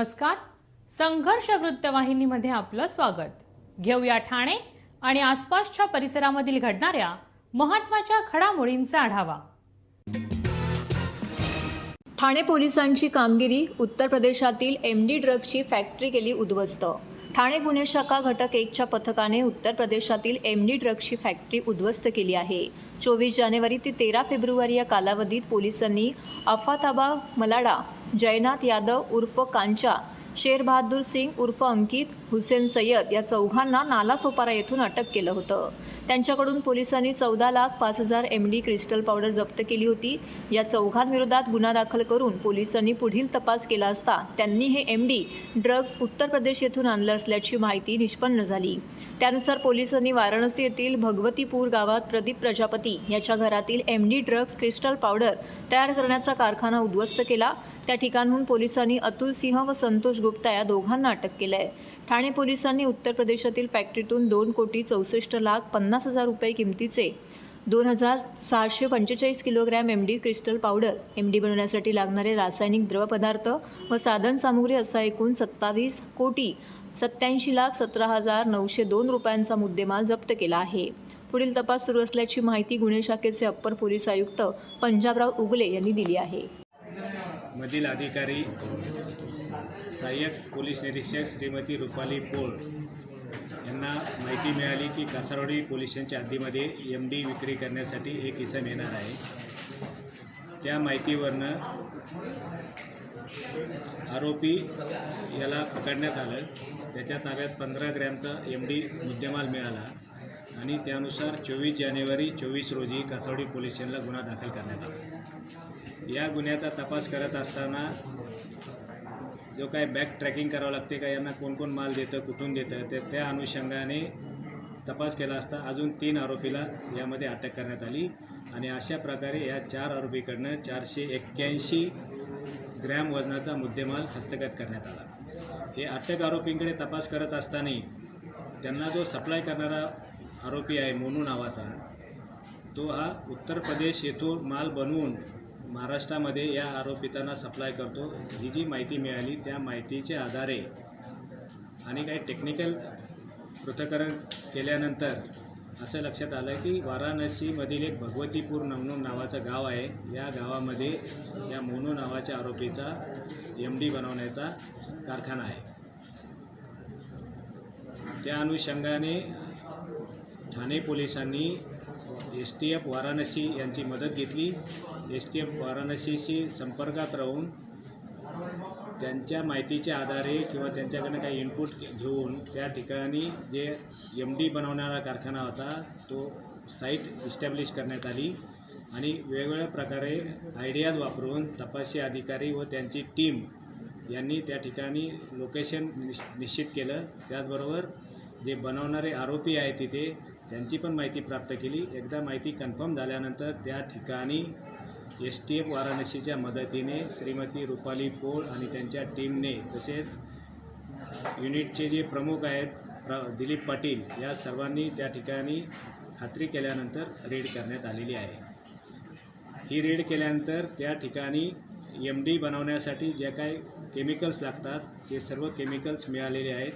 नमस्कार. संघर्ष वृत्तवाहिनीमध्ये आपलं स्वागत. घेऊया ठाणे आणि आसपासच्या परिसरामधील घडणाऱ्या महत्त्वाच्या घडामोडींचा आढावा. ठाणे पोलिसांची कामगिरी उत्तर प्रदेशातील एम डी ड्रगची फॅक्टरी केली उद्ध्वस्त. ठाणे गुन्हे शाखा घटक एकच्या पथकाने उत्तर प्रदेशातील एम डी ड्रगची फॅक्टरी उद्ध्वस्त केली आहे. चोवीस जानेवारी ते तेरा फेब्रुवारी या कालावधीत पोलिसांनी अफाताबा मलाडा जयनाथ यादव उर्फ कांचा शेर बहादूर सिंग उर्फ अंकित हुसेन सय्यद या चौघांना नालासोपारा येथून अटक केलं होतं. त्यांच्याकडून पोलिसांनी चौदा लाख पाच हजार एम डी क्रिस्टल पावडर जप्त केली होती. या चौघांविरोधात गुन्हा दाखल करून पोलिसांनी पुढील तपास केला असता त्यांनी हे M D drugs Uttar Pradesh येथून आणलं असल्याची माहिती निष्पन्न झाली. त्यानुसार पोलिसांनी वाराणसी येथील भगवतीपूर गावात प्रदीप प्रजापती याच्या घरातील M D drugs crystal powder तयार करण्याचा कारखाना उद्ध्वस्त केला. त्या ठिकाणहून पोलिसांनी अतुल सिंह व संतोष गुप्ता या दोघांना अटक केलं आहे ठाणे पोलिसांनी उत्तर प्रदेशातील फॅक्टरीतून दोन कोटी चौसष्ट लाख पन्नास हजार रुपये किमतीचे दोन हजार सहाशे पंचेचाळीस kilogram M D crystal powder M D बनवण्यासाठी लागणारे रासायनिक द्रवपदार्थ व साधनसामुग्री असा एकूण सत्तावीस कोटी सत्याऐंशी लाख सतरा हजार नऊशे दोन रुपयांचा मुद्देमाल जप्त केला आहे. पुढील तपास सुरू असल्याची माहिती गुन्हे शाखेचे अप्पर पोलीस आयुक्त पंजाबराव उगले यांनी दिली आहे. मधील अधिकारी सहाय्यक पोलीस निरीक्षक श्रीमती रुपाली पोळ यांना माहिती मिळाली की कासारवाडी पोलीस स्टेशनच्या हद्दीमध्ये एम डी विक्री करण्यासाठी एक इसम येणार आहे. त्या माहितीवरनं आरोपी याला पकडण्यात आलं. त्याच्या ताब्यात पंधरा ग्रॅमचा एम डी मुद्देमाल मिळाला आणि त्यानुसार चोवीस जानेवारी चोवीस रोजी कासावडी पोलीस स्टेशनला गुन्हा दाखल करण्यात आला. या गुन्ह्याचा तपास करत असताना जो काय बॅक ट्रॅकिंग करावं लागते का यांना कोण कोण माल देतं कुठून देतं ते त्या अनुषंगाने तपास केला असता अजून तीन आरोपीला यामध्ये अटक करण्यात आली. आणि अशा प्रकारे या चार आरोपीकडनं चारशे एक्क्याऐंशी ग्रॅम वजनाचा मुद्देमाल हस्तगत करण्यात आला. हे अटक आरोपींकडे तपास करत असताना त्यांना जो सप्लाय करणारा आरोपी आहे मोनू नावाचा तो हा उत्तर प्रदेश येथून माल बनवून महाराष्ट्रामध्ये या आरोपितांना सप्लाय करतो. ही जी माहिती मिळाली त्या माहितीच्या आधारे आणि काही टेक्निकल पृथकरण केल्यानंतर असं लक्षात आलं की वाराणसीमधील एक भगवतीपूर नमनू नावाचं गाव आहे. या गावामध्ये या मोनू नावाच्या आरोपीचा एम डी बनवण्याचा कारखाना आहे. त्या अनुषंगाने ठाणे पोलिसांनी एस टी एफ वाराणसी यांची मदत घेतली. एस टी एफ वाराणसीशी संपर्कात राहून त्यांच्या माहितीच्या आधारे किंवा त्यांच्याकडनं काही इनपुट घेऊन त्या ठिकाणी जे एम डी बनवणारा कारखाना होता तो साईट इस्टॅब्लिश करण्यात आली आणि वेगवेगळ्या प्रकारे आयडियाज वापरून तपासी अधिकारी व त्यांची टीम यांनी त्या ठिकाणी लोकेशन निश निश्चित केलं. त्याचबरोबर जे बनवणारे आरोपी आहेत तिथे त्यांची पण माहिती प्राप्त केली. एकदा माहिती कन्फर्म झाल्यानंतर त्या ठिकाणी एस टी एफ वाराणसीच्या मदतीने श्रीमती रुपाली पोळ आणि त्यांच्या टीमने तसेच युनिटचे जे प्रमुख आहेत प्र दिलीप पाटील या सर्वांनी त्या ठिकाणी खात्री केल्यानंतर रेड करण्यात आलेली आहे. ही रेड केल्यानंतर त्या ठिकाणी एम डी बनवण्यासाठी ज्या काही केमिकल्स लागतात ते सर्व केमिकल्स मिळालेले आहेत.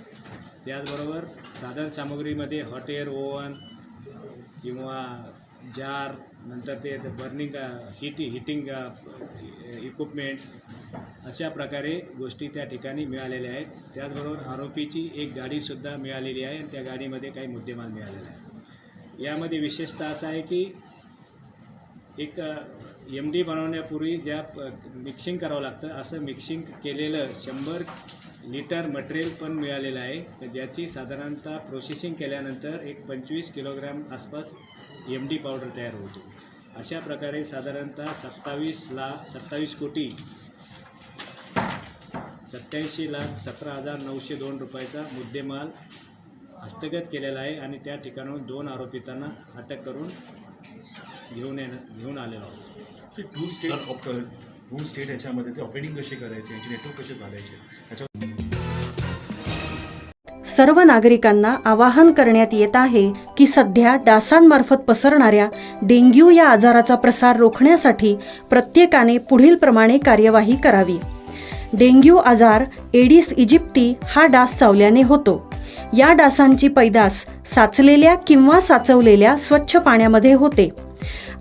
त्याचबरोबर साधनसामुग्रीमध्ये हॉट एअर ओवन किंवा जार नंतर ते बर्निंग हिट हिटिंग इक्विपमेंट अशा प्रकारे गोष्टी त्या ठिकाणी मिळालेल्या आहेत. त्याचबरोबर आरोपीची एक गाडीसुद्धा मिळालेली आहे आणि त्या गाडीमध्ये काही मुद्देमाल मिळालेला आहे यामध्ये विशेषतः असं आहे की एक एम डी बनवण्यापूर्वी ज्या मिक्सिंग करावं लागतं असं मिक्सिंग केलेलं शंभर लिटर मटेरियल पण मिळालेलं आहे. ज्याची साधारणतः प्रोसेसिंग केल्यानंतर एक पंचवीस किलोग्रॅम आसपास एम डी पावडर तयार होतो. अशा प्रकारे साधारणतः सत्तावीस लाख सत्तावीस कोटी सत्याऐंशी लाख सतरा हजार नऊशे दोन रुपयाचा मुद्देमाल हस्तगत केलेला आहे आणि त्या ठिकाणाहून दोन आरोपितांना अटक करून घेऊन येणं घेऊन आलेलो आहोत. C to state up to state याच्यामध्ये ते ऑपरेटिंग कशी करायचे याचे नेटवर्क कसे चालायचे त्याच्या सर्व नागरिकांना आवाहन करण्यात येत आहे की सध्या डासांमार्फत पसरणाऱ्या डेंग्यू या आजाराचा प्रसार रोखण्यासाठी प्रत्येकाने पुढील प्रमाणे कार्यवाही करावी. डेंग्यू आजार एडिस इजिप्ती हा डास चावल्याने होतो. या डासांची पैदास साचलेल्या किंवा साचवलेल्या स्वच्छ पाण्यामध्ये होते.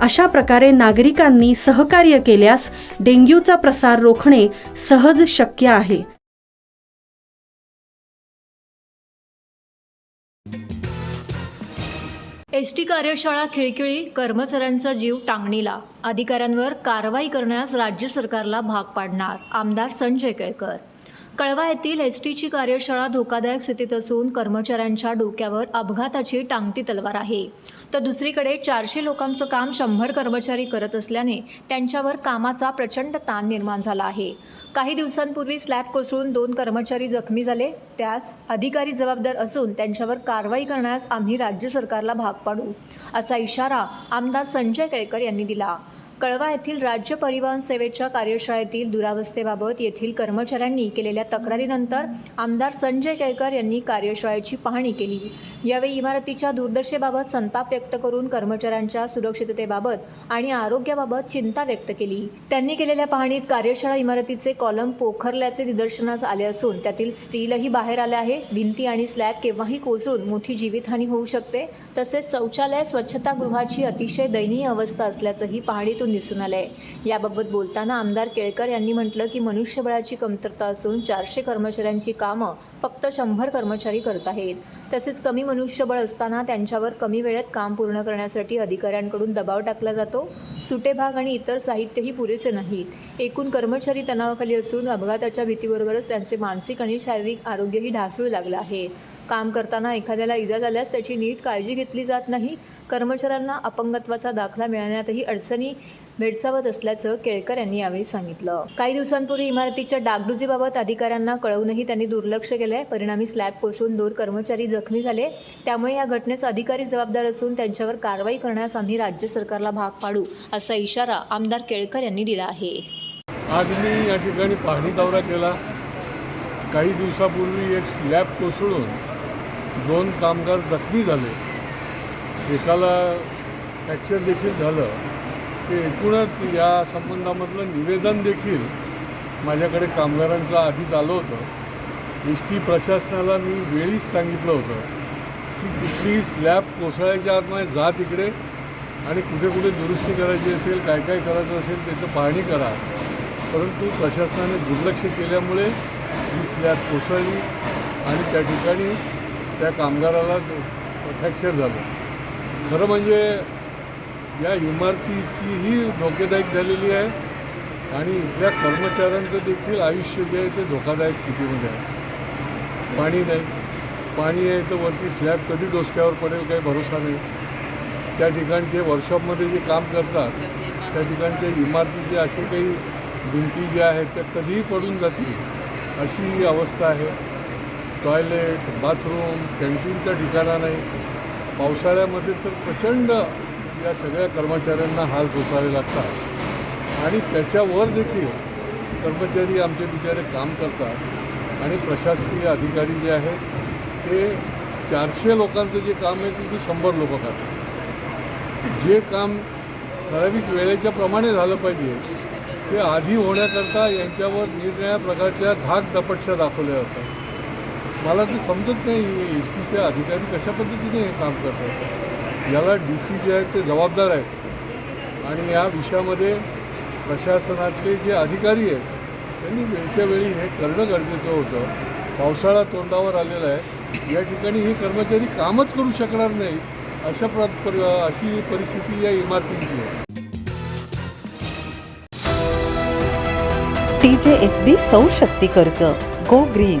अशा प्रकारे नागरिकांनी सहकार्य केल्यास डेंग्यूचा प्रसार रोखणे सहज शक्य आहे. एस टी कार्यशाळा खिळखिळी कर्मचाऱ्यांचा जीव टांगणीला. अधिकाऱ्यांवर कारवाई करण्यास राज्य सरकारला भाग पाडणार आमदार संजय केळकर. कळवा येथील एस टीची कार्यशाळा धोकादायक स्थितीत असून कर्मचाऱ्यांच्या डोक्यावर अपघाताची टांगती तलवार आहे. तर दुसरीकडे चारशे लोकांचं काम शंभर कर्मचारी करत असल्याने त्यांच्यावर कामाचा प्रचंड ताण निर्माण झाला आहे. काही दिवसांपूर्वी स्लॅब कोसळून दोन कर्मचारी जखमी झाले. त्यास अधिकारी जबाबदार असून त्यांच्यावर कारवाई करण्यास आम्ही राज्य सरकारला भाग पाडू असा इशारा आमदार संजय केळकर यांनी दिला. कळवा येथील राज्य परिवहन सेवेच्या कार्यशाळेतील दुरावस्थेबाबत येथील कर्मचाऱ्यांनी केलेल्या तक्रारीनंतर आमदार संजय केळकर यांनी कार्यशाळेची पाहणी केली. यावेळी इमारतीच्या दुर्दशेबाबत संताप व्यक्त करून कर्मचाऱ्यांच्या सुरक्षिततेबाबत आणि आरोग्याबाबत चिंता व्यक्त केली. त्यांनी केलेल्या पाहणीत कार्यशाळा इमारतीचे कॉलम पोखरल्याचे निदर्शनास आले असून त्यातील स्टीलही बाहेर आले आहे. भिंती आणि स्लॅब केव्हाही कोसळून मोठी जीवितहानी होऊ शकते. तसेच शौचालय स्वच्छतागृहाची अतिशय दयनीय अवस्था असल्याचंही पाहणीतून दिसून आलंय. याबाबत बोलताना आमदार केळकर यांनी म्हटलं की मनुष्यबळाची कमतरता असून चारशे कर्मचाऱ्यांची कामं फक्त शंभर कर्मचारी करत आहेत. तसेच कमी मनुष्यबळ असताना त्यांच्यावर कमी वेळेत काम पूर्ण करण्यासाठी अधिकाऱ्यांकडून दबाव टाकला जातो. सुटे भाग आणि इतर साहित्यही पुरेसे नाहीत. एकूण कर्मचारी तणावाखाली असून अपघाताच्या भीतीबरोबरच त्यांचे मानसिक आणि शारीरिक आरोग्यही ढासळू लागलं आहे. काम करताना एखाद्याला इजा झाल्यास त्याची नीट काळजी घेतली जात नाही. कर्मचाऱ्यांना अपंगत्वाचा दाखला मिळण्यातही अडचणी भेडसावत असल्याचं केळकर यांनी यावेळी सांगितलं. काही दिवसांपूर्वी इमारतीच्या डागडुजीबाबत अधिकाऱ्यांना कळवूनही त्यांनी दुर्लक्ष केलंय. परिणामी स्लॅब कोसळून दोन कर्मचारी जखमी झाले. त्यामुळे या घटनेचा अधिकारी जबाबदार असून त्यांच्यावर कारवाई करण्यास आम्ही राज्य सरकारला भाग पाडू असा इशारा आमदार केळकर यांनी दिला आहे. आज मी या ठिकाणी पाहणी दौरा केला. काही दिवसापूर्वी एक स्लॅब कोसळून दोन कामगार जखमी झाले. एकाला फ्रॅक्चर देखील झालं. ते एकूणच या संबंधामधलं निवेदन देखील माझ्याकडे कामगारांचं आधीच आलं होतं. एस टी प्रशासनाला मी वेळीच सांगितलं होतं की कुठली स्लॅब कोसळायच्या आतमध्ये जा तिकडे आणि कुठे कुठे दुरुस्ती करायची असेल काय काय करायचं असेल त्याचं पाहणी करा. परंतु प्रशासनाने दुर्लक्ष केल्यामुळे ही स्लॅब कोसळली आणि त्या ठिकाणी त्या कामगाराला फ्रॅक्चर झालं. खरं म्हणजे या इमारतीचीही धोकेदायक झालेली आहे आणि इथल्या कर्मचाऱ्यांचं देखील आयुष्य जे आहे ते धोकादायक स्थितीमध्ये आहे. पाणी नाही. पाणी आहे तर वरती स्लॅब कधी डोसक्यावर पडेल काही भरोसा नाही. त्या ठिकाणचे वर्कशॉपमध्ये जे काम करतात त्या ठिकाणच्या इमारतीचे असे काही भिंती ज्या आहेत त्या कधीही पडून जातील अशी अवस्था आहे. टॉयलेट बाथरूम कॅन्टीनचं ठिकाणा नाही. पावसाळ्यामध्ये तर प्रचंड या सगळ्या कर्मचाऱ्यांना हाल सोसावे लागतात. आणि त्याच्यावर देखील कर्मचारी आमचे बिचारे काम करतात आणि प्रशासकीय अधिकारी जे आहेत ते चारशे लोकांचं जे काम आहे ते शंभर लोक करतात. जे काम ठराविक वेळेच्या प्रमाणे झालं पाहिजे ते आधी होण्याकरता यांच्यावर निरनिळ्या प्रकारच्या धाक दपटशा दाखवल्या जातात. मला ते समजत नाही एस टीचे अधिकारी कशा पद्धतीने हे काम करतात. याला डी सी जे आहेत ते जबाबदार आहेत आणि या विषयामध्ये प्रशासनातले जे अधिकारी आहेत त्यांनी वेळच्या वेळी हे करणं गरजेचं होतं. पावसाळा तोंडावर आलेला आहे. या ठिकाणी हे कर्मचारी कामच करू शकणार नाही अशा प्र अशी परिस्थिती या इमारतींची आहे. टी जे एस बी सौर शक्ती कर्ज गो ग्रीन.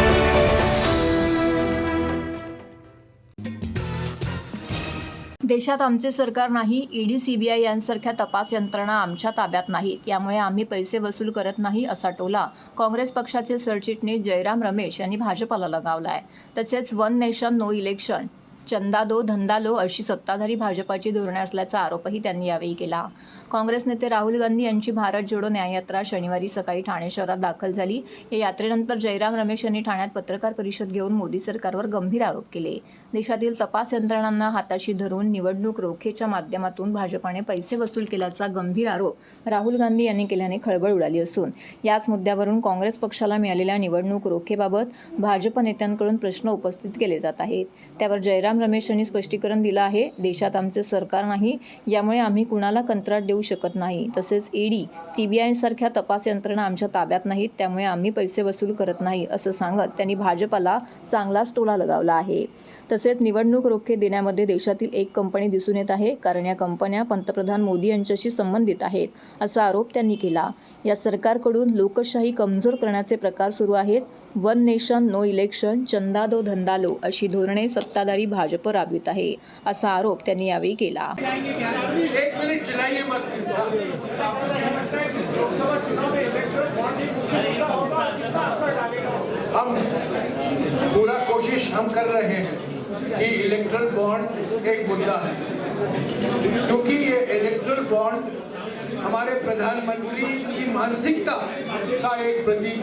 देशात आमचे सरकार नाही ईडी सीबीआय यांसारख्या तपास यंत्रणा आमच्या ताब्यात नाहीत. यामुळे आम्ही पैसे वसूल करत नाही असा टोला काँग्रेस पक्षाचे सरचिटणीस जयराम रमेश यांनी भाजपाला लगावला आहे तसेच वन नेशन नो इलेक्शन चंदा दो धंदा लो अशी सत्ताधारी भाजपाची धोरणे असल्याचा आरोपही त्यांनी यावेळी केला. काँग्रेस नेते राहुल गांधी यांची भारत जोडो न्याययात्रा शनिवारी सकाळी ठाणे शहरात दाखल झाली. या यात्रेनंतर जयराम रमेश यांनी ठाण्यात पत्रकार परिषद घेऊन मोदी सरकारवर गंभीर आरोप केले. देशातील तपास यंत्रणांना हाताशी धरून निवडणूक रोखेच्या माध्यमातून भाजपाने पैसे वसूल केल्याचा गंभीर आरोप राहुल गांधी यांनी केल्याने खळबळ उडाली असून याच मुद्द्यावरून काँग्रेस पक्षाला मिळालेल्या निवडणूक रोखेबाबत भाजप नेत्यांकडून प्रश्न उपस्थित केले जात आहेत. त्यावर जयराम रमेश यांनी स्पष्टीकरण दिलं आहे देशात आमचे सरकार नाही यामुळे आम्ही कुणाला कंत्राट देऊ शकत नाही. तसेच ईडी सीबीआय सारख्या तपास यंत्रणा आमच्या ताब्यात नाहीत त्यामुळे आम्ही पैसे वसूल करत नाही असं सांगत त्यांनी भाजपाला चांगलाच टोला लगावला आहे. तसेच निवडणूक रोखे देण्यामध्ये देशातील एक कंपनी दिसून येत आहे. कारण या कंपन्या पंतप्रधान मोदी यांच्याशी संबंधित आहेत असा आरोप त्यांनी केला. या सरकारकडून लोकशाही कमजोर करण्याचे प्रकार सुरू आहेत. वन नेशन नो इलेक्शन चंदा दो धंदा लो अशी धोरणे सत्ताधारी भाजप राबवित आहे असा आरोप त्यांनी यावेळी केला. हम पूरा कोशिश हम कर रहे हैं। कि इलेक्ट्रल बॉन्ड एक मुद्दा है। क्योंकि ये इलेक्ट्रल बॉन्ड हमारे प्रधानमंत्री की मानसिकता का एक प्रतीक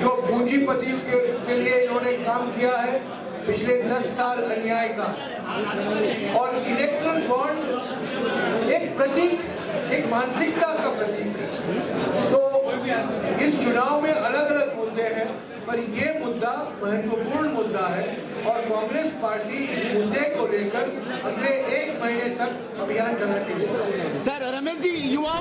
जो पूंजीपति के, के लिए इन्होंने काम किया है पिछले दस साल अन्याय का। और इलेक्ट्रल बॉन्ड एक प्रतीक एक मानसिकता का प्रतीक तो इस चुनाव में अलग अलग मुद्दे हैं। पर ये मुद्दा महत्वपूर्ण मुद्दा है और कांग्रेस पार्टी इस मुद्दे को लेकर अगले एक महीने तक अभियान चलाती है। सर रमेश जी युवा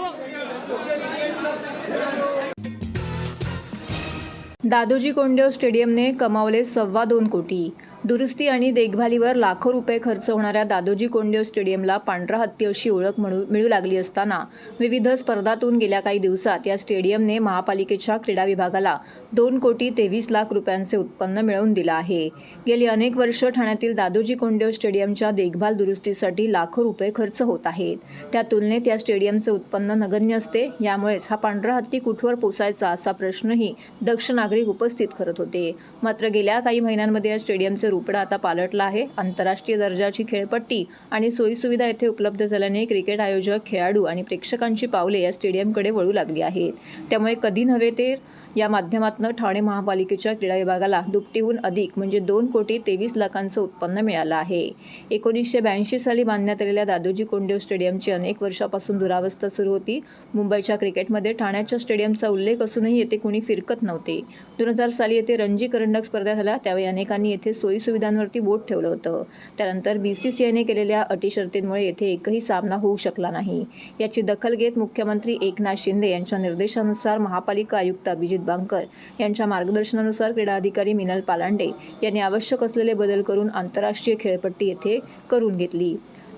दादोजी कोंडियो स्टेडियम ने कमावले सव्वा दोन कोटी। दुरुस्ती आणि देखभालीवर लाखो रुपये खर्च होणाऱ्या दादोजी कोंडदेव स्टेडियमला पांढरा हत्ती अशी ओळख म्हणू मिळू लागली असताना विविध स्पर्धातून गेल्या काही दिवसात या स्टेडियमने महापालिकेच्या क्रीडा विभागाला दोन कोटी तेवीस लाख रुपयांचे उत्पन्न मिळवून दिलं आहे. गेली अनेक वर्ष ठाण्यातील दादोजी कोंडदेव स्टेडियमच्या देखभाल दुरुस्तीसाठी लाखो रुपये खर्च होत आहेत. त्या तुलनेत या स्टेडियमचे उत्पन्न नगण्य असते यामुळेच हा पांढरा हत्ती कुठवर पोसायचा असा प्रश्नही दक्ष नागरिक उपस्थित करत होते. मात्र गेल्या काही महिन्यांमध्ये या स्टेडियमचे उपडा आता पालटला आहे. आंतरराष्ट्रीय दर्जाची खेळपट्टी आणि सोयीसुविधा येथे उपलब्ध झाल्याने क्रिकेट आयोजक खेळाडू आणि प्रेक्षकांची पावले या स्टेडियमकडे वळू लागली आहेत. त्यामुळे कधी नव्हे ते या माध्यमातून ठाणे महापालिकेच्या क्रीडा विभागाला दुपटीहून अधिक म्हणजे दोन कोटी तेवीस लाखांचं उत्पन्न मिळालं आहे. एकोणीसशे ब्याऐंशी साली बांधण्यात आलेल्या दादोजी कोंडेव स्टेडियमची अनेक वर्षापासून दुरावस्था सुरू होती. मुंबईच्या क्रिकेटमध्ये ठाण्याच्या स्टेडियमचा उल्लेख असूनही येथे कुणी फिरकत नव्हते. दोन हजार साली येथे रणजी करंडक स्पर्धा झाल्या त्यावेळी अनेकांनी येथे सोयीसुविधांवरती बोट ठेवलं होतं. त्यानंतर बी सी सी आयने केलेल्या अटी शर्तींमुळे येथे एकही सामना होऊ शकला नाही. याची दखल घेत मुख्यमंत्री एकनाथ शिंदे यांच्या निर्देशानुसार महापालिका आयुक्त अभिजित बांकर यांच्या मार्गदर्शनानुसार क्रीडा अधिकारी मिनल पालांडे यांनी आवश्यक असलेले बदल करून आंतरराष्ट्रीय खेळपट्टी येथे करून घेतली.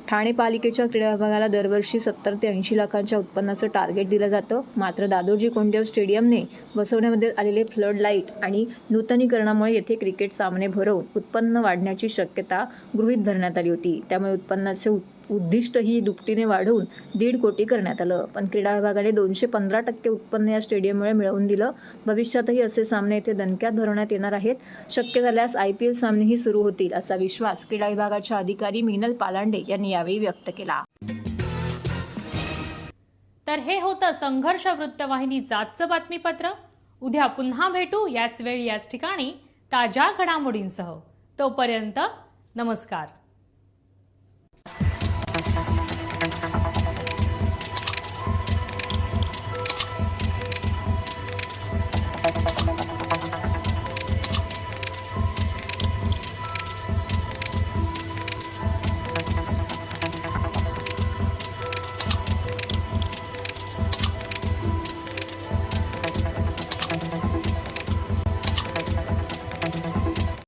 ठाणे पालिकेच्या क्रीडा विभागाला दरवर्षी सत्तर ते ऐंशी लाखांच्या उत्पन्नाचं टार्गेट दिलं जातं. मात्र दादोजी कोंडदेव स्टेडियमने बसवण्यामध्ये आलेले फ्लड लाइट आणि नूतनीकरणामुळे येथे क्रिकेट सामने भरवून उत्पन्न वाढण्याची शक्यता गृहीत धरण्यात आली होती. त्यामुळे उत्पन्नाचे उत उद्दिष्टही दुपटीने वाढवून दीड कोटी करण्यात आलं. पण क्रीडा विभागाने दोनशे पंधरा टक्के उत्पन्न या स्टेडियममुळे मिळवून दिलं. भविष्यातही असे सामने येथे दणक्यात भरवण्यात येणार आहेत. शक्य झाल्यास आय पी एल सामनेही सुरू होतील असा विश्वास क्रीडा विभागाच्या अधिकारी मिनल पालांडे यांनी यावेळी व्यक्त केला. तर हे होतं संघर्ष वृत्तवाहिनीचं आजचं बातमीपत्र. उद्या पुन्हा भेटू याच वेळी याच ठिकाणी ताज्या घडामोडींसह. तोपर्यंत नमस्कार. Thank you.